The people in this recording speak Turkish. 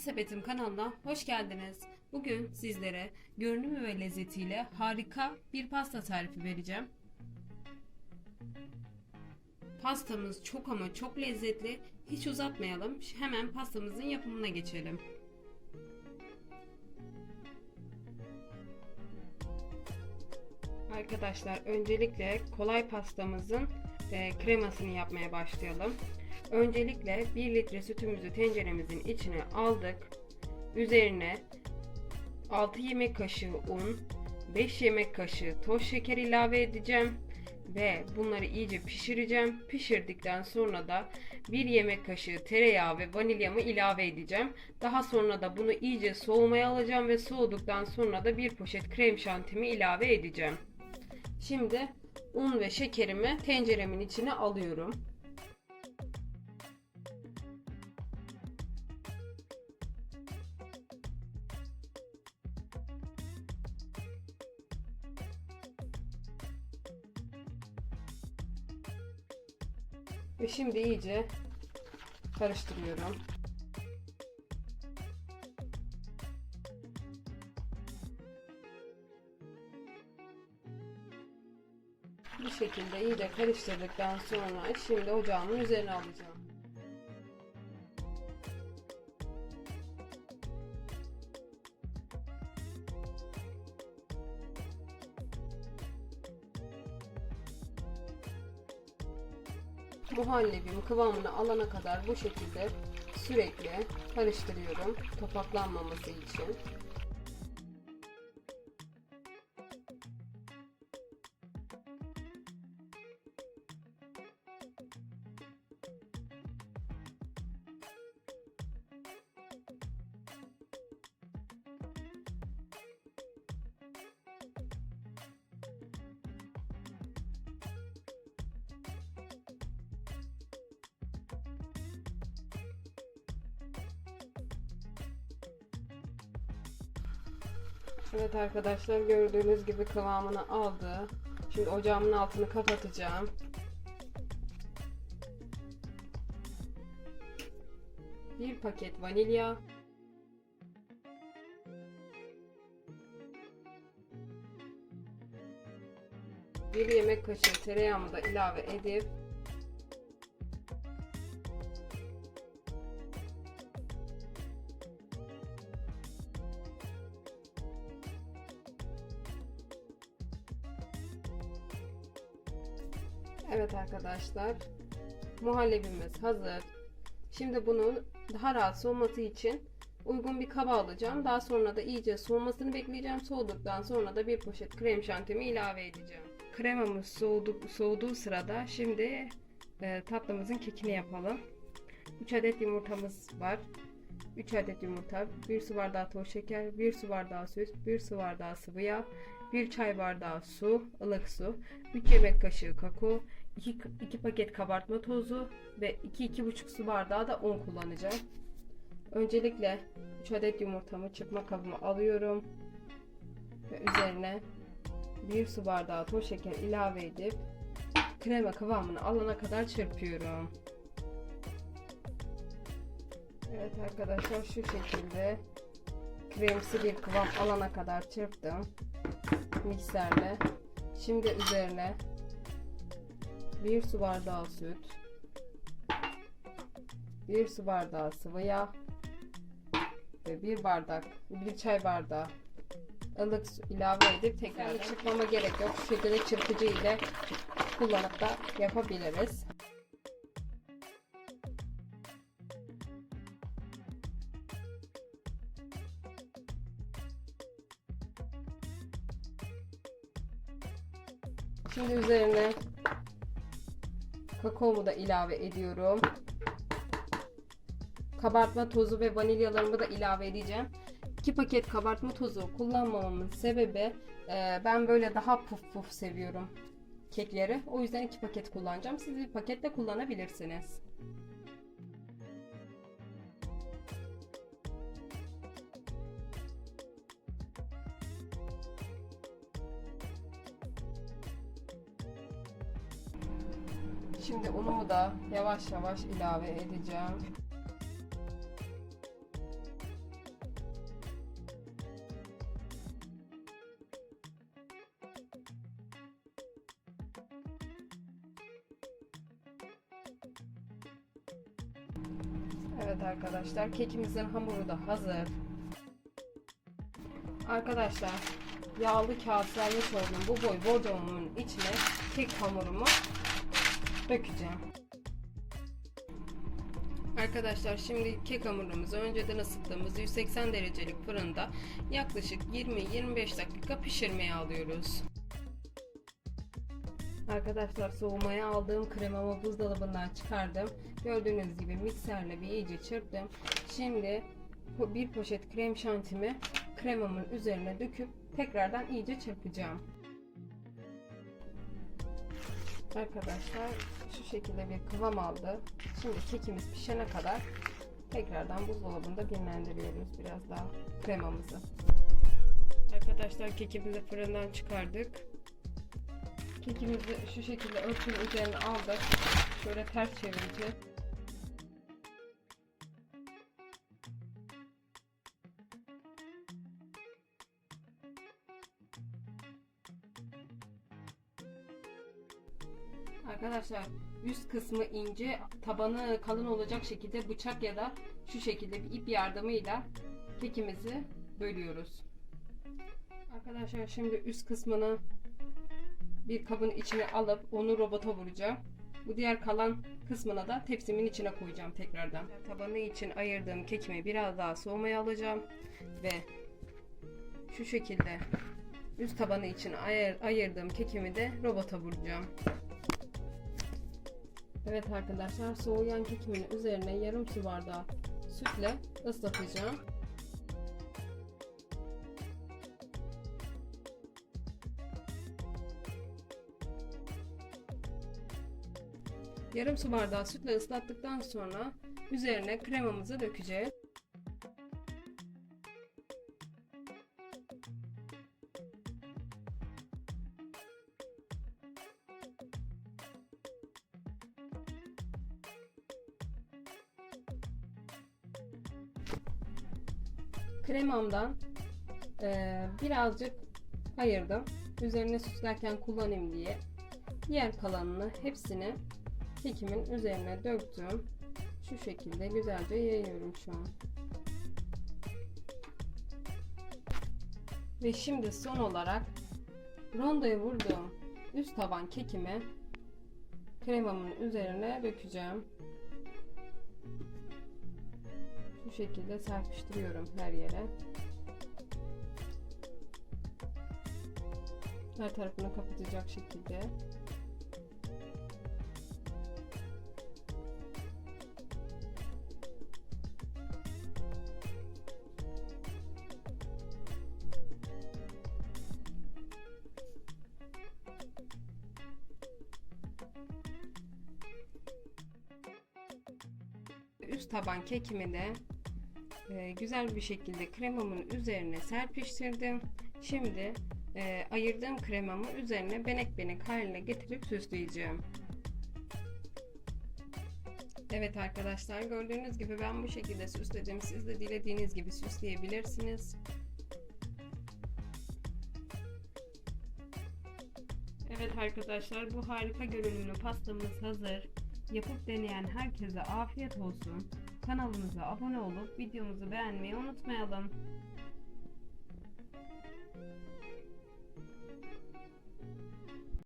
Tatlı Sepetim kanalına hoş geldiniz. Bugün sizlere görünümü ve lezzetiyle harika bir pasta tarifi vereceğim. Pastamız çok ama çok lezzetli. Hiç uzatmayalım. Hemen pastamızın yapımına geçelim. Arkadaşlar öncelikle kolay pastamızın e, kremasını yapmaya başlayalım. Öncelikle 1 litre sütümüzü tenceremizin içine aldık. Üzerine 6 yemek kaşığı un, 5 yemek kaşığı toz şeker ilave edeceğim ve bunları iyice pişireceğim. Pişirdikten sonra da 1 yemek kaşığı tereyağı ve vanilyamı ilave edeceğim. Daha sonra da bunu iyice soğumaya alacağım ve soğuduktan sonra da bir poşet krem şantimi ilave edeceğim. Şimdi un ve şekerimi tenceremin içine alıyorum. Ve şimdi iyice karıştırıyorum. Bu şekilde iyice karıştırdıktan sonra şimdi ocağımın üzerine alacağım. Muhallebim kıvamını alana kadar bu şekilde sürekli karıştırıyorum topaklanmaması için. Evet arkadaşlar gördüğünüz gibi kıvamını aldı. Şimdi ocağımın altını kapatacağım. Bir paket vanilya. Bir yemek kaşığı tereyağımı da ilave edip Evet arkadaşlar. Muhallebimiz hazır. Şimdi bunu daha rahat soğuması için uygun bir kaba alacağım. Daha sonra da iyice soğumasını bekleyeceğim. Soğuduktan sonra da bir poşet krem şantimi ilave edeceğim. Kremamız soğudu, soğuduğu sırada şimdi e, tatlımızın kekini yapalım. 3 adet yumurtamız var. 3 adet yumurta, 1 su bardağı toz şeker, 1 su bardağı süt, 1 su bardağı sıvı yağ, 1 çay bardağı su, ılık su, 3 yemek kaşığı kakao, 2, 2 paket kabartma tozu ve 2-2,5 su bardağı da un kullanacağım. Öncelikle 3 adet yumurtamı çırpma kabıma alıyorum. Ve üzerine 1 su bardağı toz şeker ilave edip krema kıvamını alana kadar çırpıyorum. Evet arkadaşlar şu şekilde kremsi bir kıvam alana kadar çırptım mikserle. Şimdi üzerine 1 su bardağı süt, 1 su bardağı sıvı yağ ve 1 bardak, 1 çay bardağı ılık su ilave edip tekrar çırpmama gerek yok. Şu şekilde çırpıcı ile kullanıp da yapabiliriz. Şimdi üzerine kakaomu da ilave ediyorum. Kabartma tozu ve vanilyalarımı da ilave edeceğim. 2 paket kabartma tozu kullanmamamın sebebi e, ben böyle daha puf puf seviyorum kekleri. O yüzden 2 paket kullanacağım. Siz bir paket de kullanabilirsiniz. Şimdi unumu da yavaş yavaş ilave edeceğim. Evet arkadaşlar kekimizin hamuru da hazır. Arkadaşlar yağlı kağıtlarla çözdüm bu boy borcamımın içine kek hamurumu dökeceğim. Arkadaşlar şimdi kek hamurumuzu önceden ısıttığımız 180 derecelik fırında yaklaşık 20-25 dakika pişirmeye alıyoruz. Arkadaşlar soğumaya aldığım kremamı buzdolabından çıkardım. Gördüğünüz gibi mikserle bir iyice çırptım. Şimdi bir poşet krem şantimi kremamın üzerine döküp tekrardan iyice çırpacağım. Arkadaşlar şu şekilde bir kıvam aldı. Şimdi kekimiz pişene kadar tekrardan buzdolabında dinlendiriyoruz biraz daha kremamızı. Arkadaşlar kekimizi fırından çıkardık. Kekimizi şu şekilde örtünün üzerine aldık. Şöyle ters çevireceğiz. Arkadaşlar üst kısmı ince, tabanı kalın olacak şekilde bıçak ya da şu şekilde bir ip yardımıyla kekimizi bölüyoruz. Arkadaşlar şimdi üst kısmını bir kabın içine alıp onu robota vuracağım. Bu diğer kalan kısmına da tepsimin içine koyacağım tekrardan. Tabanı için ayırdığım kekimi biraz daha soğumaya alacağım ve şu şekilde üst tabanı için ayır, ayırdığım kekimi de robota vuracağım. Evet arkadaşlar soğuyan kekimin üzerine yarım su bardağı sütle ıslatacağım. Yarım su bardağı sütle ıslattıktan sonra üzerine kremamızı dökeceğiz. Kremamdan eee, birazcık ayırdım. Üzerine süslerken kullanayım diye. Diğer kalanını hepsini kekimin üzerine döktüm. Şu şekilde güzelce yayıyorum şu an. Ve şimdi son olarak rondoya vurduğum üst taban kekimi kremamın üzerine dökeceğim. Şu şekilde serpiştiriyorum her yere. Her tarafını kapatacak şekilde. Üst taban kekimi de e, güzel bir şekilde kremamın üzerine serpiştirdim. Şimdi e, ayırdığım kremamı üzerine benek benek haline getirip süsleyeceğim. Evet arkadaşlar gördüğünüz gibi ben bu şekilde süsledim. Siz de dilediğiniz gibi süsleyebilirsiniz. Evet arkadaşlar bu harika görünümlü pastamız hazır. Yapıp deneyen herkese afiyet olsun. Kanalımıza abone olup videomuzu beğenmeyi unutmayalım.